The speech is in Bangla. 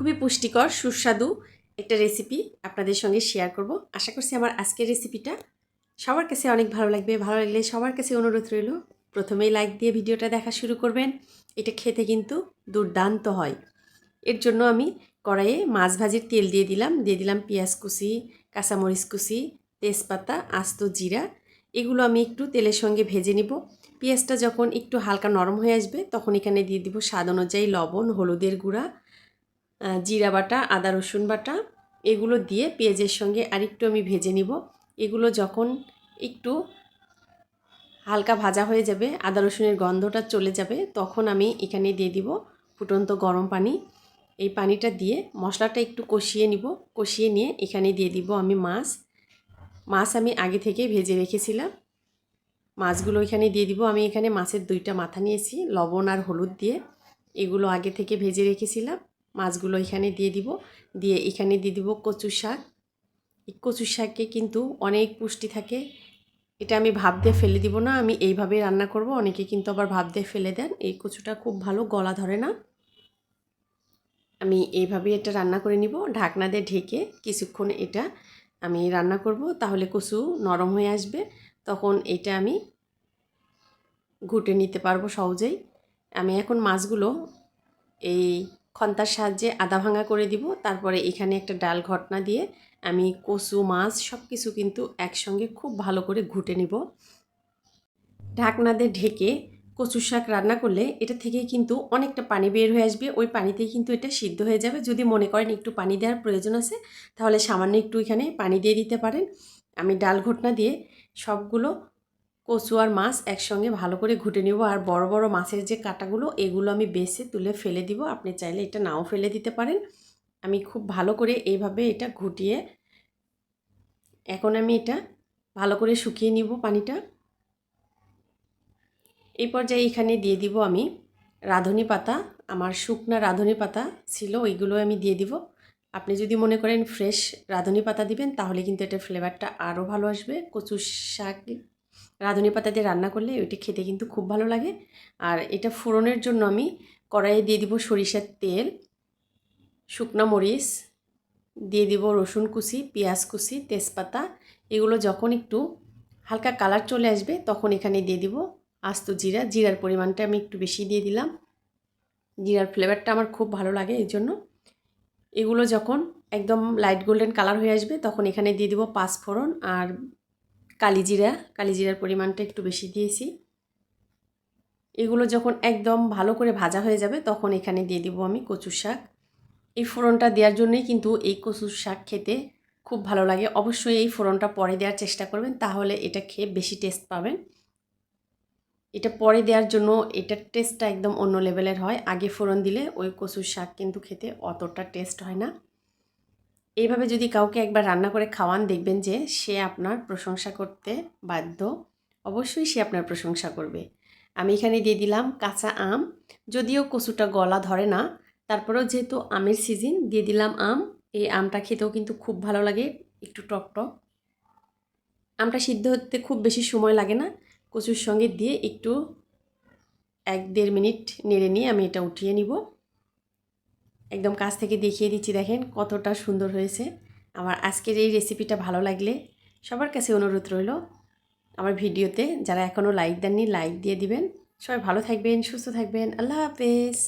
খুবই পুষ্টিকর, সুস্বাদু একটা রেসিপি আপনাদের সঙ্গে শেয়ার করব। আশা করছি আমার আজকের রেসিপিটা সবার কাছে অনেক ভালো লাগবে। ভালো লাগলে সবার কাছে অনুরোধ রইল, প্রথমেই লাইক দিয়ে ভিডিওটা দেখা শুরু করবেন। এটা খেতে কিন্তু দুর্দান্ত হয়। এর জন্য আমি কড়াইয়ে মাছ ভাজির তেল দিয়ে দিলাম। দিয়ে দিলাম পেঁয়াজ কুচি, কাঁচামরিচ কুচি, তেজপাতা, আস্ত জিরা। এগুলো আমি একটু তেলের সঙ্গে ভেজে নিব। পেঁয়াজটা যখন একটু হালকা নরম হয়ে আসবে, তখন এখানে দিয়ে দিব স্বাদ অনুযায়ী লবণ, হলুদের গুঁড়া জিরা বাটা, আদা, রসুন বাটা, এগুলো দিয়ে পেঁয়াজের সঙ্গে আরেকটু আমি ভেজে নিব। এগুলো যখন একটু হালকা ভাজা হয়ে যাবে, আদা, রসুনের গন্ধটা চলে যাবে, তখন আমি এখানে দিয়ে দিব ফুটন্ত গরম পানি। এই পানিটা দিয়ে মশলাটা একটু কষিয়ে নিব। কষিয়ে নিয়ে এখানে দিয়ে দিব আমি মাছ। মাছ আমি আগে থেকে ভেজে রেখেছিলাম। মাছগুলো এখানে দিয়ে দিব। আমি এখানে মাছের দুইটা মাথা নিয়েছি, লবণ আর হলুদ দিয়ে। এগুলো আগে থেকে ভেজে রেখেছিলাম। মাছগুলো এখানে দিয়ে দিব। দিয়ে এখানে দিয়ে দিব কচু শাক। এই কচু শাকে কিন্তু অনেক পুষ্টি থাকে। এটা আমি ভাব দিয়ে ফেলে দিব না, আমি এইভাবে রান্না করব। অনেকে কিন্তু আবার ভাব দিয়ে ফেলে দেন। এই কচুটা খুব ভালো গলা ধরে না। আমি এইভাবে এটা রান্না করে নিব। ঢাকনা দিয়ে ঢেকে কিছুক্ষণ এটা আমি রান্না করব। তাহলে কচু নরম হয়ে আসবে। তখন এটা আমি ঘুটে নিতে পারব সহজেই। আমি এখন মাছগুলো এই খন্তার সাহায্যে আদা ভাঙা করে দিব। তারপরে এখানে একটা ডাল ঘটনা দিয়ে আমি কচু, মাছ সব কিছু কিন্তু একসঙ্গে খুব ভালো করে ঘুটে নিব। ঢাকনা দিয়ে ঢেকে কচু শাক রান্না করলে এটা থেকে কিন্তু অনেকটা পানি বের হয়ে আসবে। ওই পানিতেই কিন্তু এটা সিদ্ধ হয়ে যাবে। যদি মনে করেন একটু পানি দেওয়ার প্রয়োজন আছে, তাহলে সামান্য একটু এখানে পানি দিয়ে দিতে পারেন। আমি ডাল ঘটনা দিয়ে সবগুলো কচু আর মাছ একসঙ্গে ভালো করে ঘুটে নিব। আর বড় বড় মাছের যে কাটাগুলো, এগুলো আমি বেছে তুলে ফেলে দিব। আপনি চাইলে এটা নাও ফেলে দিতে পারেন। আমি খুব ভালো করে এইভাবে এটা ঘুটিয়ে এখন আমি এটা ভালো করে শুকিয়ে নিব পানিটা। এই পর্যায়ে এখানে দিয়ে দিব আমি রাঁধুনি পাতা। আমার শুকনা রাঁধুনি পাতা ছিল, ওইগুলো আমি দিয়ে দিব। আপনি যদি মনে করেন ফ্রেশ রাঁধুনি পাতা দিবেন, তাহলে কিন্তু এটা ফ্লেভারটা আরও ভালো আসবে। কচু শাক রাঁধুনি পাতা দিয়ে রান্না করলে ওইটা খেতে কিন্তু খুব ভালো লাগে। আর এটা ফোড়নের জন্য আমি কড়াইয়ে দিয়ে দিব সরিষার তেল, শুকনো মরিচ, দিয়ে দিব রসুন কুচি, পেঁয়াজ কুচি, তেজপাতা। এগুলো যখন একটু হালকা কালার চলে আসবে তখন এখানে দিয়ে দিব আস্ত জিরা। জিরার পরিমাণটা আমি একটু বেশি দিয়ে দিলাম। জিরার ফ্লেভারটা আমার খুব ভালো লাগে এই জন্য এগুলো যখন একদম লাইট গোল্ডেন কালার হয়ে আসবে তখন এখানে দিয়ে দিব পাঁচফোড়ন আর কালিজিরা, কালিজিরার পরিমাণটা একটু বেশি দিয়েছি। এগুলো যখন একদম ভালো করে ভাজা হয়ে যাবে, তখন এখানে দিয়ে দিব আমি কচুর শাক। এই ফোড়নটা দেওয়ার জন্যই কিন্তু এই কচুর শাক খেতে খুব ভালো লাগে। অবশ্যই এই ফোড়নটা পরে দেওয়ার চেষ্টা করবেন, তাহলে এটা খেয়ে বেশি টেস্ট পাবেন। এটা পরে দেওয়ার জন্য এটার টেস্টটা একদম অন্য লেভেলের হয়। আগে ফোড়ন দিলে ওই কচুর শাক কিন্তু খেতে অতটা টেস্ট হয় না। এইভাবে যদি কাউকে একবার রান্না করে খাওয়ান, দেখবেন যে সে আপনার প্রশংসা করতে বাধ্য। অবশ্যই সে আপনার প্রশংসা করবে। আমি এখানে দিয়ে দিলাম কাঁচা আম। যদিও কচুটা গলা ধরে না, তারপরেও যেহেতু আমের সিজন দিয়ে দিলাম আম। এই আমটা খেতেও কিন্তু খুব ভালো লাগে, একটু টক টক। আমটা সিদ্ধ হতে খুব বেশি সময় লাগে না। কচুর সঙ্গে দিয়ে একটু এক দেড় মিনিট নেড়ে নিয়ে আমি এটা উঠিয়ে নিব। একদম কাছ থেকে দেখিয়ে দিচ্ছি, দেখেন কতটা সুন্দর হয়েছে। আমার আজকের এই রেসিপিটা ভালো লাগলে সবার কাছে অনুরোধ রইল, আমার ভিডিওতে যারা এখনও লাইক দেননি লাইক দিয়ে দিবেন। সবাই ভালো থাকবেন, সুস্থ থাকবেন, আল্লাহ হাফেজ।